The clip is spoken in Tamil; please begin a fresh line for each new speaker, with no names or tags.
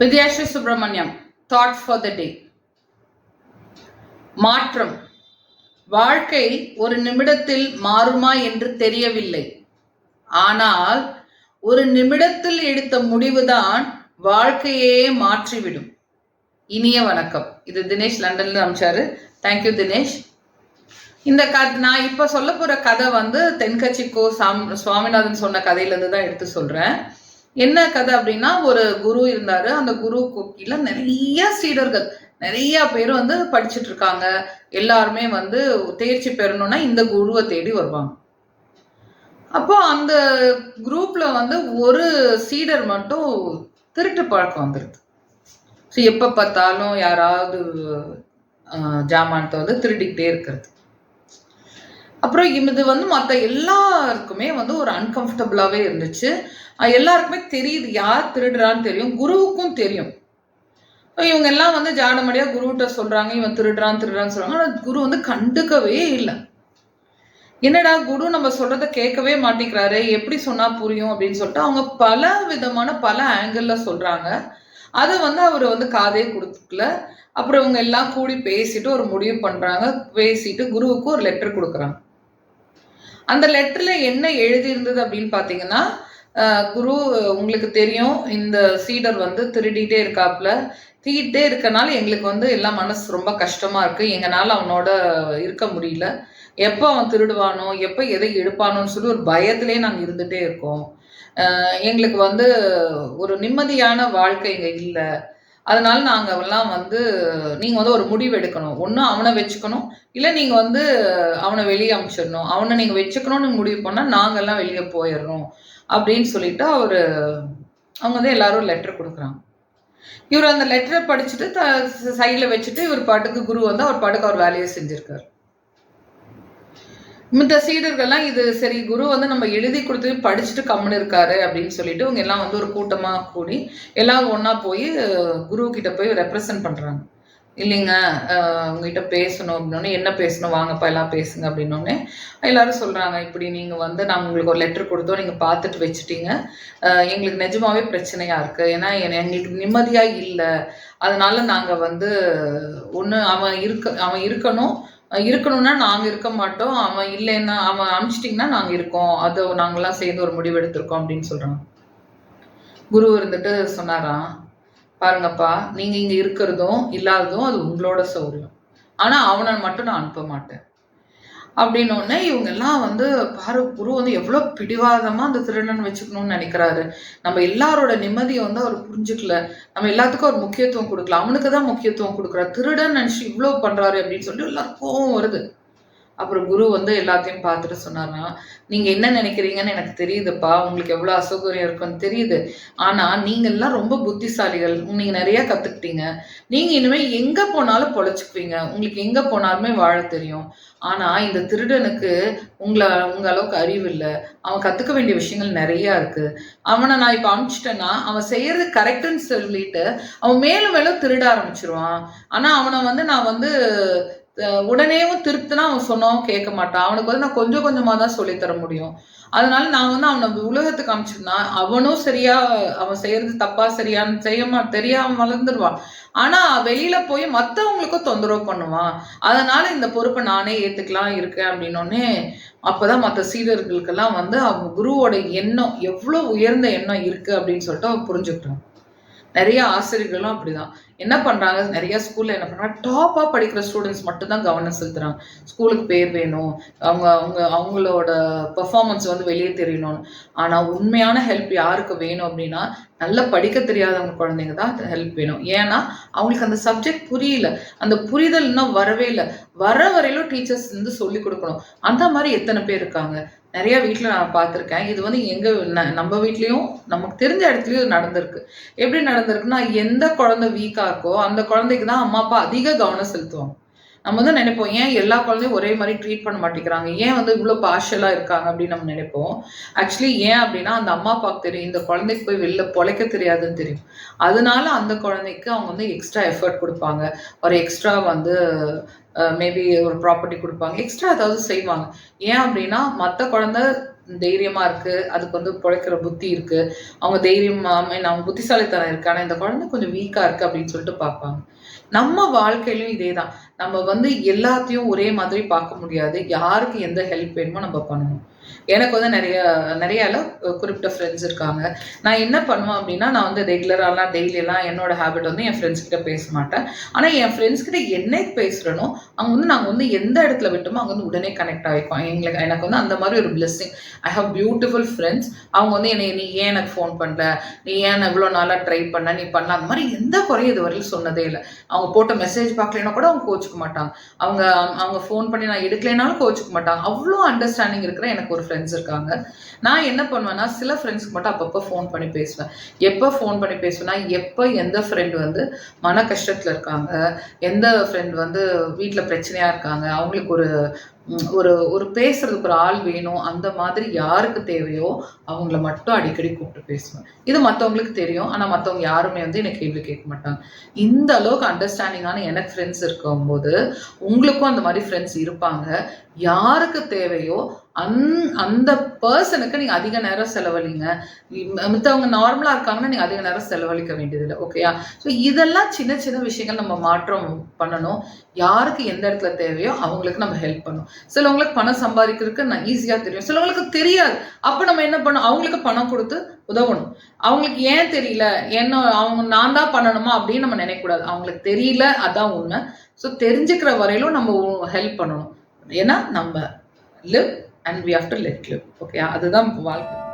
Vidyashree Subramaniam thought for the day மாற்றம். வாழ்க்கை ஒரு நிமிடத்தில் மாறுமா என்று தெரியவில்லை. ஆனால் ஒரு நிமிடத்தில் எடுத்த முடிவுதான் வாழ்க்கையே மாற்றிவிடும். இனிய வணக்கம். இது தினேஷ் லண்டன்ல அமிச்சாரு. தேங்க்யூ தினேஷ். இந்த க நான் இப்போ சொல்ல போகிற கதை வந்து தென்கட்சிக்கோ சாம் சுவாமிநாதன் சொன்ன கதையிலேருந்து தான் எடுத்து சொல்கிறேன் என்ன கதை அப்படின்னா ஒரு குரு இருந்தாரு. அந்த குரு கீழே நிறைய சீடர்கள் நிறைய பேர் வந்து படிச்சுட்டு இருக்காங்க. எல்லாருமே வந்து தேர்ச்சி பெறணும்னா இந்த குருவை தேடி வருவாங்க. அப்போ அந்த குரூப்ல வந்து ஒரு சீடர் மட்டும் திருட்டு பழக்கம் வந்துருது. ஸோ எப்போ பார்த்தாலும் யாராவது ஜாமான்த்தை ஜாமானத்தை வந்து திருடிக்கிட்டே இருக்கிறது. அப்புறம் இது வந்து மற்ற எல்லாருக்குமே வந்து ஒரு அன்கம்ஃபர்டபுளாகவே இருந்துச்சு. எல்லாருக்குமே தெரியுது யார் திருடுறான்னு தெரியும். குருவுக்கும் தெரியும். இவங்க எல்லாம் வந்து ஜாடமடியாக குருகிட்ட சொல்கிறாங்க இவன் திருடுறான் திருடுறான்னு சொல்கிறாங்க ஆனால் குரு வந்து கண்டுக்கவே இல்லை. என்னடா குரு நம்ம சொல்கிறத கேட்கவே மாட்டேங்கிறாரு. எப்படி சொன்னால் புரியும் அப்படின்னு சொல்லிட்டு அவங்க பல விதமான பல ஆங்கிளில் சொல்கிறாங்க அதை வந்து அவர் வந்து காதே கொடுத்துக்கல அப்புறம் இவங்க எல்லாம் கூடி பேசிட்டு ஒரு முடிவு பண்ணுறாங்க பேசிட்டு குருவுக்கு ஒரு லெட்டர் கொடுக்குறாங்க. அந்த லெட்டர்ல என்ன எழுதியிருந்தது அப்படின்னு பார்த்தீங்கன்னா குரு உங்களுக்கு தெரியும் இந்த சீடர் வந்து திருடிட்டே இருக்காப்புல. தீட்டே இருக்கனால எங்களுக்கு வந்து எல்லாம் மனசு ரொம்ப கஷ்டமா இருக்கு. எங்களால் அவனோட இருக்க முடியல. எப்போ அவன் திருடுவானோ எப்போ எதை எடுப்பானோன்னு சொல்லி ஒரு பயத்திலே நாங்கள் இருந்துகிட்டே இருக்கோம். எங்களுக்கு வந்து ஒரு நிம்மதியான வாழ்க்கை இங்கே இல்லை. அதனால நாங்கள் எல்லாம் வந்து நீங்கள் வந்து ஒரு முடிவு எடுக்கணும். ஒன்று அவனை வச்சுக்கணும். இல்லை நீங்கள் வந்து அவனை வெளியே அனுப்பிச்சிடணும் அவனை நீங்கள் வச்சுக்கணும்னு முடிவு பண்ணால் நாங்கள்லாம் வெளியே போயிடுறோம். அப்படின்னு சொல்லிட்டு அவர் அவங்க வந்து எல்லாரும் லெட்டர் கொடுக்குறாங்க. இவர் அந்த லெட்டரை படிச்சுட்டு த சைடில் வச்சுட்டு இவர் பாட்டுக்கு குரு வந்து அவர் பாட்டுக்கு அவர் வேலையை செஞ்சுருக்காரு. மித்த சீடர்கள்லாம் இது சரி குரு வந்து நம்ம எழுதி கொடுத்து படிச்சுட்டு கம்முன்னு இருக்காரு அப்படின்னு சொல்லிட்டு இவங்க எல்லாம் வந்து ஒரு கூட்டமாக கூடி எல்லாம் ஒன்றா போய் குரு கிட்ட போய் ரெப்ரசன்ட் பண்ணுறாங்க இல்லைங்க உங்ககிட்ட பேசணும் அப்படின்னோடனே என்ன பேசணும் வாங்கப்பா எல்லாம் பேசுங்க அப்படின்னோடனே எல்லாரும் சொல்கிறாங்க இப்படி நீங்கள் வந்து நாங்கள் உங்களுக்கு ஒரு லெட்டர் கொடுத்தோம் நீங்கள் பார்த்துட்டு வச்சுட்டீங்க. எங்களுக்கு நிஜமாவே பிரச்சனையாக இருக்குது ஏன்னா எங்களுக்கு நிம்மதியாக இல்லை. அதனால நாங்கள் வந்து ஒன்று அவன் இருக்க அவன் இருக்கணும் இருக்கணும்னா நாங்கள் இருக்க மாட்டோம். அவன் இல்லைன்னா அவன் அனுப்பிச்சிட்டிங்கன்னா நாங்கள் இருக்கோம். அதை நாங்களாம் சேர்ந்து ஒரு முடிவு எடுத்திருக்கோம் அப்படின்னு சொல்கிறான் குரு இருந்துட்டு சொன்னாராம் பாருங்கப்பா நீங்கள் இங்கே இருக்கிறதும் இல்லாததும் அது உங்களோட சௌரியம். ஆனால் அவனை மட்டும் நான் அனுப்ப மாட்டேன். அப்படின்னு இவங்கெல்லாம் இவங்க எல்லாம் வந்து பாரு குரு வந்து எவ்வளவு பிடிவாதமா அந்த திருடன் வச்சுக்கணும்னு நினைக்கிறாரு. நம்ம எல்லாரோட நிம்மதியை வந்து அவர் புரிஞ்சுக்கல. நம்ம எல்லாத்துக்கும் ஒரு முக்கியத்துவம் கொடுக்கல. அவனுக்கு தான் முக்கியத்துவம் கொடுக்குறாரு. திருடன் நினைச்சு இவ்வளவு பண்றாரு அப்படின்னு சொல்லிட்டு எல்லாருக்கும் வருது. அப்புறம் குரு வந்து எல்லாத்தையும் பார்த்துட்டு சொன்னாராம் நீங்க என்ன நினைக்கிறீங்கன்னு எனக்கு தெரியுதுப்பா. உங்களுக்கு எவ்வளவு அசௌகரியம் இருக்குன்னு தெரியுது. ஆனா நீங்க எல்லாம் ரொம்ப புத்திசாலிகள். நீங்க நிறைய கத்துக்கிட்டீங்க. நீங்க இனிமே எங்க போனாலும் பொழைச்சுக்குவீங்க. உங்களுக்கு எங்க போனாலுமே வாழ தெரியும். ஆனா இந்த திருடனுக்கு உங்களை உங்க அளவுக்கு அறிவு இல்லை அவன் கத்துக்க வேண்டிய விஷயங்கள் நிறைய இருக்கு. அவனை நான் இப்ப அனுப்பிச்சிட்டேன்னா அவன் செய்யறது கரெக்டுன்னு சொல்லிட்டு அவன் மேலும் மேலும் திருட ஆரம்பிச்சிருவான். ஆனா அவனை வந்து நான் வந்து உடனேவும் திருத்தினா அவன் சொன்னவன் கேட்க மாட்டான். அவனுக்கு வந்து நான் கொஞ்சம் கொஞ்சமாக தான் சொல்லித்தர முடியும். அதனால நான் வந்து அவனை உலகத்துக்கு அமைச்சிருந்தா அவனும் சரியா அவன் செய்யறது தப்பா சரியான்னு செய்யமா தெரியாம வளர்ந்துருவான் ஆனா வெளியில போய் மற்றவங்களுக்கும் தொந்தரவு பண்ணுவான். அதனால இந்த பொறுப்பை நானே ஏத்துக்கலாம் இருக்கேன் அப்படின்னோடனே அப்பதான் மற்ற சீடர்களுக்கெல்லாம் வந்து அவங்க குருவோட எண்ணம் எவ்வளவு உயர்ந்த எண்ணம் இருக்கு அப்படின்னு சொல்லிட்டு அவன் புரிஞ்சுக்கிட்டான். நிறைய ஆசிரியர்களும் அப்படிதான். என்ன பண்றாங்க? நிறைய ஸ்கூல்ல என்ன பண்றாங்க? டாப்பா படிக்கிற ஸ்டூடெண்ட்ஸ் மட்டும் தான் கவனம் செலுத்துறாங்க. ஸ்கூலுக்கு பேர் வேணும். அவங்க அவங்க அவங்களோட பெர்ஃபார்மன்ஸ் வந்து வெளியே தெரியணும்னு ஆனா உண்மையான ஹெல்ப் யாருக்கு வேணும் அப்படின்னா நல்லா படிக்க தெரியாதவங்க குழந்தைங்க தான் ஹெல்ப் வேணும். ஏன்னா அவங்களுக்கு அந்த சப்ஜெக்ட் புரியல. அந்த புரிதல் இன்னும் வரவே இல்லை. வர வரையிலும் டீச்சர்ஸ் வந்து சொல்லி கொடுக்கணும். அந்த மாதிரி எத்தனை பேர் இருக்காங்க? நிறைய வீட்டில் நான் பார்த்துருக்கேன். இது வந்து எங்கள் ந- நம்ம வீட்லேயும் நமக்கு தெரிஞ்ச இடத்துலையும் நடந்திருக்கு. எப்படி நடந்திருக்குன்னா எந்த குழந்தை வீக்காக இருக்கோ அந்த குழந்தைக்கு தான் அம்மா அப்பா அதிக கவனம் செலுத்துவாங்க. நம்ம வந்து நினைப்போம் ஏன் எல்லா குழந்தையும் ஒரே மாதிரி ட்ரீட் பண்ண மாட்டேங்கிறாங்க? ஏன் வந்து இவ்வளோ பார்ஷலா இருக்காங்க அப்படின்னு நம்ம நினைப்போம். ஆக்சுவலி ஏன் அப்படின்னா அந்த அம்மா அப்பாவுக்கு தெரியும் இந்த குழந்தைக்கு போய் வெளில பொழைக்க தெரியாதுன்னு தெரியும். அதனால அந்த குழந்தைக்கு அவங்க வந்து எக்ஸ்ட்ரா எஃபர்ட் கொடுப்பாங்க. ஒரு எக்ஸ்ட்ரா வந்து மேபி ஒரு ப்ராப்பர்ட்டி கொடுப்பாங்க. எக்ஸ்ட்ரா ஏதாவது செய்வாங்க. ஏன் அப்படின்னா மற்ற குழந்தை தைரியமா இருக்கு அதுக்கு வந்து பிழைக்கிற புத்தி இருக்கு. அவங்க தைரியம் அவங்க புத்திசாலித்தனம் இருக்கு. ஆனா இந்த குழந்தை கொஞ்சம் வீக்கா இருக்கு அப்படின்னு சொல்லிட்டு பார்ப்பாங்க. நம்ம வாழ்க்கையிலும் இதேதான். நம்ம வந்து எல்லாத்தையும் ஒரே மாதிரி பார்க்க முடியாது. யாருக்கு எந்த ஹெல்ப் வேணுமோ நம்ம பண்ணணும். எனக்கு வந்து நிறைய நிறைய குறிப்பிட்ட ஃப்ரெண்ட்ஸ் இருக்காங்க. நான் என்ன பண்ணுவேன் அப்படின்னா நான் வந்து ரெகுலராலாம் டெய்லியெல்லாம் என்னோட ஹேபிட் வந்து என் ஃப்ரெண்ட்ஸ் கிட்ட பேச மாட்டேன். ஆனால் என் ஃப்ரெண்ட்ஸ் கிட்ட என்ன பேசுகிறனோ அவங்க வந்து நாங்கள் வந்து எந்த இடத்துல விட்டோமோ அவங்க வந்து உடனே கனெக்ட் ஆகிப்போம் எங்களுக்கு எனக்கு வந்து அந்த மாதிரி ஒரு blessing I have beautiful friends அவங்க வந்து என்னை நீ ஏன் எனக்கு ஃபோன் பண்ணல? நீ ஏன் இவ்வளோ நாளாக ட்ரை பண்ண? நீ பண்ண? அந்த மாதிரி எந்த குறையும் இது வரையும் சொன்னதே இல்லை. அவங்க போட்ட மெசேஜ் பார்க்கலனா கூட அவங்க கோச்சுக்க மாட்டாங்க. அவங்க அவங்க ஃபோன் பண்ணி நான் எடுக்கலைனாலும் கோச்சுக்க மாட்டாங்க. அவ்வளோ அண்டர்ஸ்டாண்டிங் இருக்கிற எனக்கு ஒரு ஃப்ரெண்ட்ஸ் இருக்காங்க. நான் என்ன பண்ணுவேன்னா சில ஃப்ரெண்ட்ஸ்க்கு மட்டும் அப்பப்போ ஃபோன் பண்ணி பேசுவேன். எப்போ ஃபோன் பண்ணி பேசுவேன்னா எப்போ எந்த ஃப்ரெண்டு வந்து மன கஷ்டத்தில் இருக்காங்க எந்த ஃப்ரெண்ட் வந்து வீட்டில் பிரச்சனையாக இருக்காங்க அவங்களுக்கு ஒரு ஒரு ஒரு பேசுறதுக்கு ஒரு ஆள் வேணும் அந்த மாதிரி யாருக்கு தேவையோ அவங்கள மட்டும் அடிக்கடி கூப்பிட்டு பேசுவேன். இது மற்றவங்களுக்கு தெரியும் ஆனால் மற்றவங்க யாருமே வந்து எனக்கு கேள்வி கேட்க மாட்டாங்க. இந்த அளவுக்கு அண்டர்ஸ்டாண்டிங்கான எனக்கு ஃப்ரெண்ட்ஸ் இருக்கும்போது உங்களுக்கும் அந்த மாதிரி ஃப்ரெண்ட்ஸ் இருப்பாங்க. யாருக்கு தேவையோ அந் அந்த பர்சனுக்கு நீங்கள் அதிக நேரம் செலவழிங்க. மி- மித்தவங்க நார்மலாக இருக்காங்கன்னா நீங்கள் அதிக நேரம் செலவழிக்க வேண்டியதில்லை ஓகேயா ஸோ இதெல்லாம் சின்ன சின்ன விஷயங்கள் நம்ம மாற்றம் பண்ணணும். யாருக்கு எந்த இடத்துல தேவையோ அவங்களுக்கு நம்ம ஹெல்ப் பண்ணணும். சிலவங்களுக்கு பணம் சம்பாதிக்கிறதுக்கு நான் ஈஸியாக தெரியும். சிலவங்களுக்கு தெரியாது. அப்போ நம்ம என்ன பண்ணணும்? அவங்களுக்கு பணம் கொடுத்து உதவணும். அவங்களுக்கு ஏன் தெரியல? என்ன அவங்க நான் தான் பண்ணணுமா அப்படின்னு நம்ம நினைக்கக்கூடாது. அவங்களுக்கு தெரியல அதான் உண்மை. ஸோ தெரிஞ்சுக்கிற வரையிலும் நம்ம ஹெல்ப் பண்ணணும். ஏன்னா நம்ம live and we have to let live okay அதுதான் வாழ்க்கை.